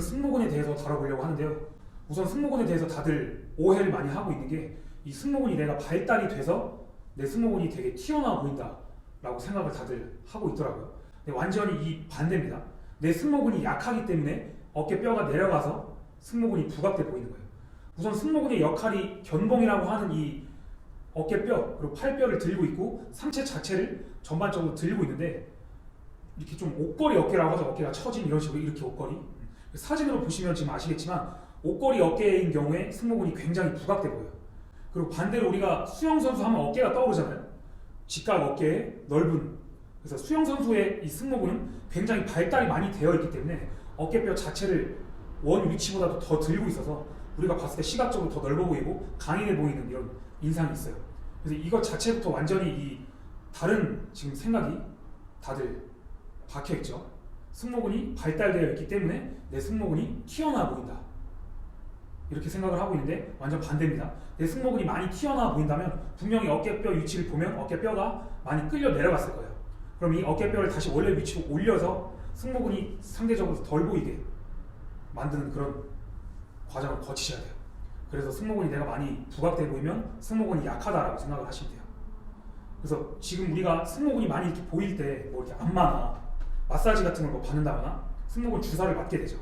승모근에 대해서 다뤄보려고 하는데요. 우선 승모근에 대해서 다들 오해를 많이 하고 있는 게 이 승모근이 내가 발달이 돼서 내 승모근이 되게 튀어나와 보인다라고 생각을 다들 하고 있더라고요. 근데 완전히 이 반대입니다. 내 승모근이 약하기 때문에 어깨 뼈가 내려가서 승모근이 부각돼 보이는 거예요. 우선 승모근의 역할이 견봉이라고 하는 이 어깨뼈 그리고 팔뼈를 들고 있고 상체 자체를 전반적으로 들고 있는데 이렇게 좀 옷걸이 어깨라고 하죠. 어깨가 처진 이런 식으로 이렇게 옷걸이. 사진으로 보시면 지금 아시겠지만 옷걸이 어깨인 경우에 승모근이 굉장히 부각돼 보여요. 그리고 반대로 우리가 수영 선수 하면 어깨가 떠오르잖아요. 직각 어깨에 넓은. 그래서 수영 선수의 이 승모근은 굉장히 발달이 많이 되어 있기 때문에 어깨뼈 자체를 원 위치보다도 더 들고 있어서 우리가 봤을 때 시각적으로 더 넓어 보이고 강인해 보이는 이런 인상이 있어요. 그래서 이것 자체부터 완전히 이 다른 지금 생각이 다들 박혀 있죠. 승모근이 발달되어 있기 때문에 내 승모근이 튀어나와 보인다. 이렇게 생각을 하고 있는데 완전 반대입니다. 내 승모근이 많이 튀어나와 보인다면 분명히 어깨뼈 위치를 보면 어깨뼈가 많이 끌려 내려갔을 거예요. 그럼 이 어깨뼈를 다시 원래 위치로 올려서 승모근이 상대적으로 덜 보이게 만드는 그런 과정을 거치셔야 돼요. 그래서 승모근이 내가 많이 부각돼 보이면 승모근이 약하다라고 생각을 하시면 돼요. 그래서 지금 우리가 승모근이 많이 이렇게 보일 때 뭐 이렇게 안마나 마사지 같은 걸 뭐 받는다거나 승모근 주사를 맞게 되죠.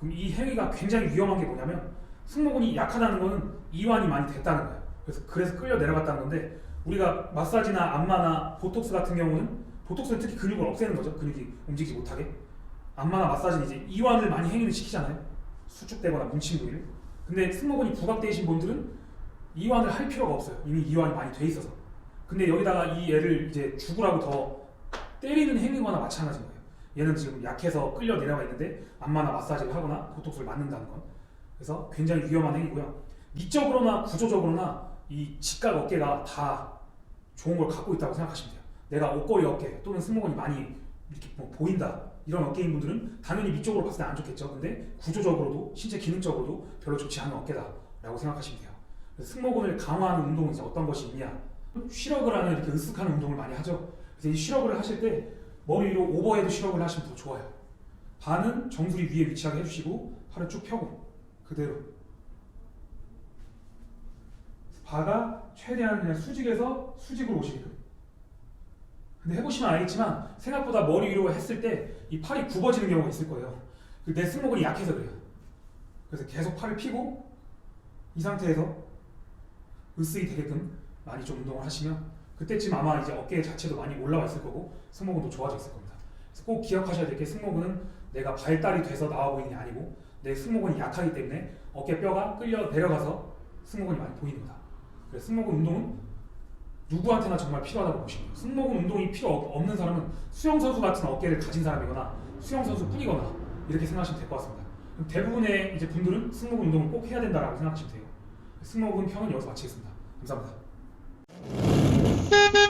그럼 이 행위가 굉장히 위험한 게 뭐냐면 승모근이 약하다는 거는 이완이 많이 됐다는 거예요. 그래서 그래서 끌려 내려갔다는 건데 우리가 마사지나 안마나 보톡스 같은 경우는 보톡스는 특히 근육을 없애는 거죠. 근육이 움직이지 못하게. 안마나 마사지는 이제 이완을 많이 행위를 시키잖아요. 수축되거나 뭉친 부위를. 근데 승모근이 부각되신 분들은 이완을 할 필요가 없어요. 이미 이완이 많이 돼 있어서. 근데 여기다가 이 애를 이제 죽으라고 더 때리는 행위거나 마찬가지인 거예요. 얘는 지금 약해서 끌려 내려가 있는데 안마나 마사지를 하거나 보톡스를 맞는다는 건. 그래서 굉장히 위험한 행위고요. 미적으로나 구조적으로나 이 직각 어깨가 다 좋은 걸 갖고 있다고 생각하시면 돼요. 내가 옷걸이 어깨 또는 승모근이 많이 이렇게 뭐 보인다 이런 어깨인 분들은 당연히 위쪽으로 봤을 때 안 좋겠죠. 근데 구조적으로도 신체 기능적으로도 별로 좋지 않은 어깨다라고 생각하시면 돼요. 승모근을 강화하는 운동은 어떤 것이 있냐? 하는 이렇게 으쓱하는 운동을 많이 하죠. 그래서 이 쉬력을 하실 때 머리 위로 오버헤드 쉬력을 하시면 더 좋아요. 반은 정수리 위에 위치하게 해주시고 팔을 쭉 펴고 그대로. 바가 최대한 그냥 수직에서 수직으로 오시게끔. 근데 해보시면 알겠지만 생각보다 머리 위로 했을 때 이 팔이 굽어지는 경우가 있을 거예요. 그내 승모근이 약해서 그래요. 그래서 계속 팔을 펴고 이 상태에서 으쓱이 되게끔 많이 좀 운동을 하시면 그때쯤 아마 이제 어깨 자체도 많이 올라와 있을 거고 승모근도 좋아져 있을 겁니다 그래서 꼭 기억하셔야 될 게 승모근은 내가 발달이 돼서 나와 보이는 게 아니고 내 승모근이 약하기 때문에 어깨 뼈가 끌려 내려가서 승모근이 많이 거다. 그래서 승모근 운동은 누구한테나 정말 필요하다고 보시면 돼요. 승모근 운동이 필요 없- 없는 사람은 수영 선수 같은 어깨를 가진 사람이거나 수영 선수 뿐이거나 이렇게 생각하시면 될 것 같습니다. 대부분의 이제 분들은 승모근 운동을 꼭 해야 된다라고 생각하시면 돼요. 승모근 편은 여기서 마치겠습니다. 감사합니다. Thank you.